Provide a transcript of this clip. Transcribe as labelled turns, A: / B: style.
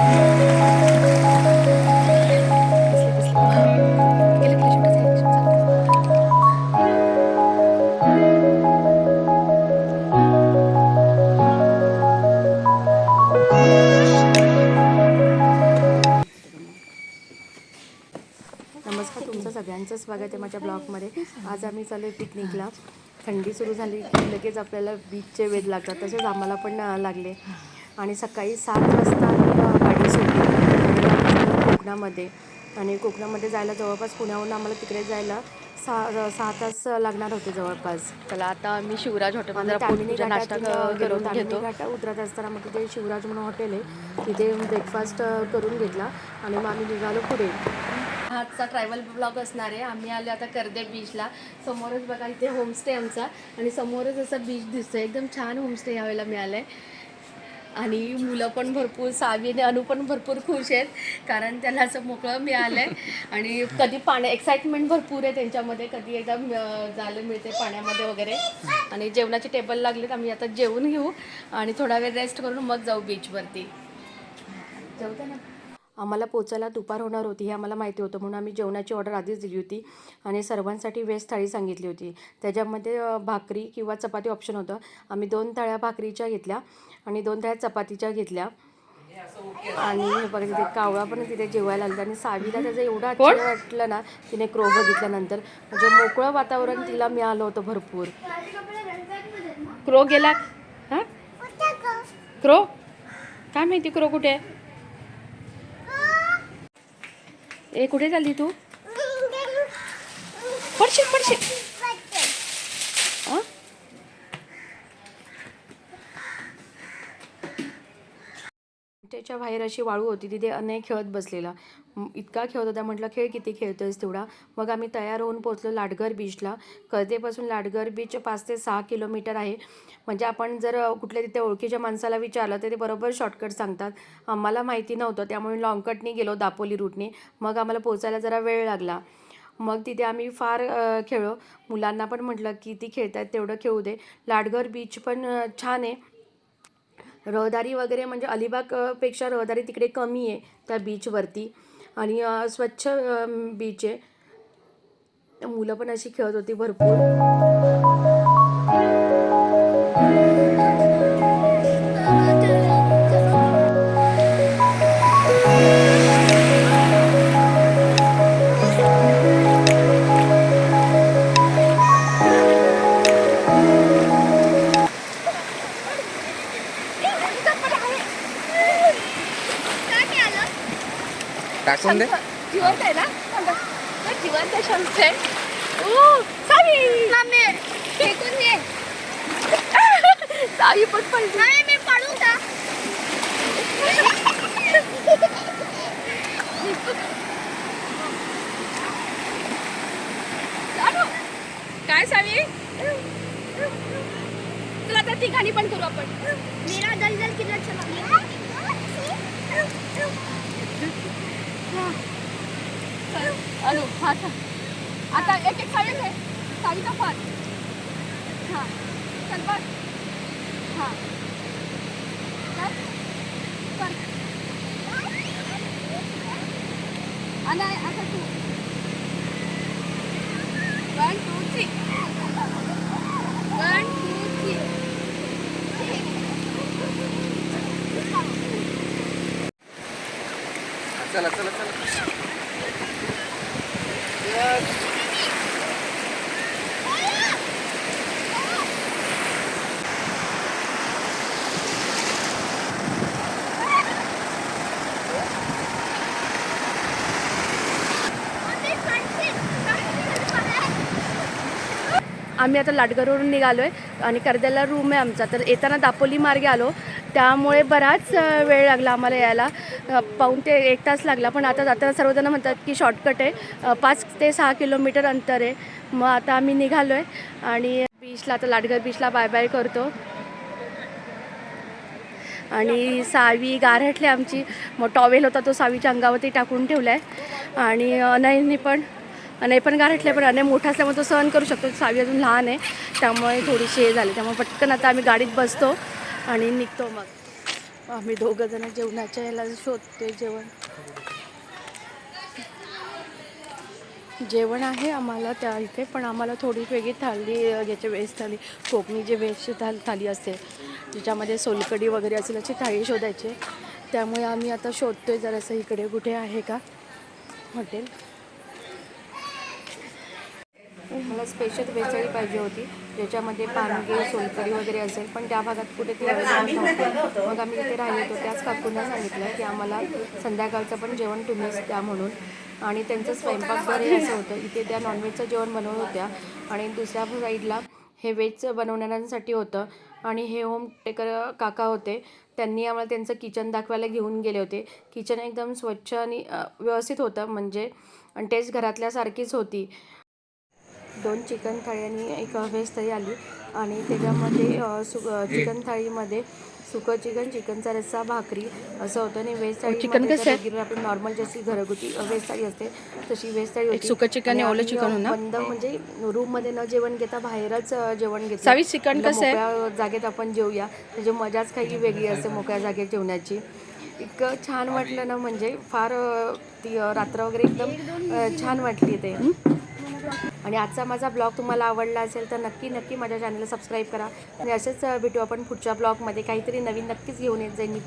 A: नमस्कार तुमचं सगळ्यांचं स्वागत आहे माझ्या ब्लॉगमध्ये. आज आम्ही चालू आहे पिकनिकला. थंडी सुरू झाली की लगेच आपल्याला बीचचे वेध लागतात तसेच आम्हाला पण लागले. आणि सकाळी सात वाजता सोडली कोकणामध्ये. आणि कोकणामध्ये जायला जवळपास पुण्याहून आम्हाला तिकडे जायला सहा सहा तास लागणार होते जवळपास.
B: चला आता आम्ही शिवराज हॉटेल
A: तामिनी घाटा उतरत असताना मग तिथे शिवराज म्हणून हॉटेल आहे. तिथे ब्रेकफास्ट करून घेतला आणि मग आम्ही निघालो पुढे.
B: आजचा ट्रॅव्हल ब्लॉग असणार आहे. आम्ही आलो आता कर्दे बीचला समोरच बघा इथे होमस्टे आमचा. आणि समोरच असं बीच दिसतोय. एकदम छान होमस्टे यावेळेला मिळालंय. आणि मुलं पण भरपूर सावी आणि अनु पण भरपूर खुश आहेत कारण त्यांना असं मोकळं मिळालं आहे आणि कधी पाण्या एक्साइटमेंट भरपूर आहे त्यांच्यामध्ये कधी एकदा अं, जायला मिळते पाण्यामध्ये वगैरे. आणि जेवणाचे टेबल लागलेत आम्ही आता जेवून घेऊ. आणि थोडा वेळ रेस्ट करून मग जाऊ बीचवरती जेवता ना.
A: आम्हाला पोचायला दुपार होणार होती हे आम्हाला माहिती होतं. म्हणून आम्ही जेवणाची ऑर्डर आधीच दिली होती आणि सर्वांसाठी वेज थाळी सांगितली होती. त्याच्यामध्ये भाकरी किंवा चपाती ऑप्शन होतं. आम्ही दोन तळ्या भाकरीच्या घेतल्या आणि दोन तळ्या चपातीच्या घेतल्या. आणि बघा तिथे कावळा पण तिथे जेवायला आला आणि सावीला त्याचं एवढं आश्चर्य वाटलं ना तिने क्रो बघितल्यानंतर म्हणजे मोकळं वातावरण तिला मिळालं होतं भरपूर.
B: क्रो गेला हा? क्रो? काय माहिती क्रो कुठे आहे? ए कुठे चालली तू? पडशील पडशील.
A: त्याच्या बाहेर अशी वाळू होती तिथे अनेक खेळत बसलेला. इतका खेळत होता म्हटलं खेळ किती खेळतोयस तेवढा? मग आम्ही तयार होऊन पोचलो लाडगर बीचला कर्देपासून लाडगर बीच पाच ते सहा किलोमीटर आहे. म्हणजे आपण जर कुठल्या तिथे ओळखीच्या माणसाला विचारलं तर ते बरोबर शॉर्टकट सांगतात. आम्हाला माहिती नव्हतं त्यामुळे लॉंगकटनी गेलो दापोली रूटने मग आम्हाला पोचायला जरा वेळ लागला. मग तिथे आम्ही फार खेळलो. मुलांना पण म्हटलं की ती खेळतात तेवढं खेळू दे. लाडगर बीच पण छान आहे. रहदारी वगैरे म्हणजे अलिबागपेक्षा रहदारी तिकडे कमी आहे त्या बीचवरती आणि स्वच्छ बीच आहे. मुलं पण अशी खेळत होती भरपूर.
C: टाकून दे
B: जिवंत आहे ना? तर जिवंत शंख आहे. ओ सावी! मम्मी फेकून ये सावी पण पडली मी पडू का चालू. काय सावी? चला आता ठिकाणी पण करू आपण.
D: मेरा दलदल कितना चला
B: अनु हा आता एक एक साईड घे. साडीचा फार. हां. चल बस. हां. आणि आता तू. One two three one two three
C: चला चला.
B: आम्ही आता लाटघरवरून निघालो आहे आणि कर्द्याला रूम आहे आमचा. तर येताना दापोली मार्गे आलो. त्यामुळे बराच वेळ लागला आम्हाला यायला. पाहून ते एक तास लागला पण आता जाताना सर्वजण म्हणतात की शॉर्टकट आहे. पाच ते सहा किलोमीटर अंतर आहे. मग आता आम्ही निघालो आहे आणि बीचला आता लाटघर बीचला बाय बाय करतो. आणि सावी गारठली आमची. मग टॉवेल होता तो सावीच्या अंगावरती टाकून ठेवला आहे आणि अनयनी पण अनय पण गारठले पण अनय मोठा असल्यामुळे तो सहन करू शकतो. सावी अजून लहान आहे त्यामुळे थोडीशी हे झाली. त्यामुळे पटकन आता आम्ही गाडीत बसतो आणि निघतो मग.
A: आम्ही दोघं जण जेवणाच्या ह्याला शोधते जेवण. जेवण आहे आम्हाला त्या इथे पण आम्हाला थोडी वेगळी थाली अ, याची थाली कोकणी जे वेस्ट थाल थाली असते ज्याच्यामध्ये सोलकडी वगैरे असेल अशी थाळी शोधायची. त्यामुळे आम्ही आता शोधतोय जरासं इकडे कुठे आहे का हॉटेल. मला स्पेशल वेचाळी पाहिजे होती. ज्याच्यामध्ये पानगे सोलकडी वगैरे असेल पण त्या भागात कुठे ती अवेलेबल नव्हती. मग आम्ही तिथे राहिलो होतो. त्याच काकूंना सांगितलं की आम्हाला संध्याकाळचं पण जेवण तुम्हीच द्या म्हणून. आणि त्यांचं स्वयंपाकघर हे असं होतं. इथे त्या नॉनव्हेजचं जेवण बनवत होत्या. आणि दुसऱ्या साईडला हे व्हेजचं बनवणाऱ्यांसाठी होतं. आणि हे होम टेकर काका होते. त्यांनी आम्हाला त्यांचं किचन दाखवायला घेऊन गेले होते. किचन एकदम स्वच्छ आणि व्यवस्थित होतं. म्हणजे आणि टेस्ट घरातल्यासारखीच होती. दोन चिकन थाळी आणि एक व्हेज थाळी आली. आणि त्याच्यामध्ये सु चिकन थाळीमध्ये सुकं चिकन चिकनचा रस्सा भाकरी असं होतं. आणि व्हेज थाळी
B: चिकन कसं?
A: रेग्युलर आपली नॉर्मल जशी घरगुती व्हेज थाळी असते तशी व्हेज थाळी होती.
B: सुकं चिकन ओलं चिकन?
A: बंद म्हणजे रूममध्ये न जेवण घेता बाहेरच जेवण घेतलं.
B: सावी, चिकन कसं?
A: मोकळ्या जागेत आपण जेवूया त्याची मजाच काही वेगळी असते मोकळ्या जागेत जेवण्याची. इतकं छान वाटलं ना म्हणजे फार ती रात्र वगैरे एकदम छान वाटली ते. आणि आजचा माझा ब्लॉग तुम्हाला आवडला असेल तर नक्की नक्की माझ्या चॅनलला सबस्क्राईब करा. आणि असेच भेटू आपण पुढच्या ब्लॉगमध्ये. काहीतरी नवीन नक्कीच घेऊन येत जाईन मी.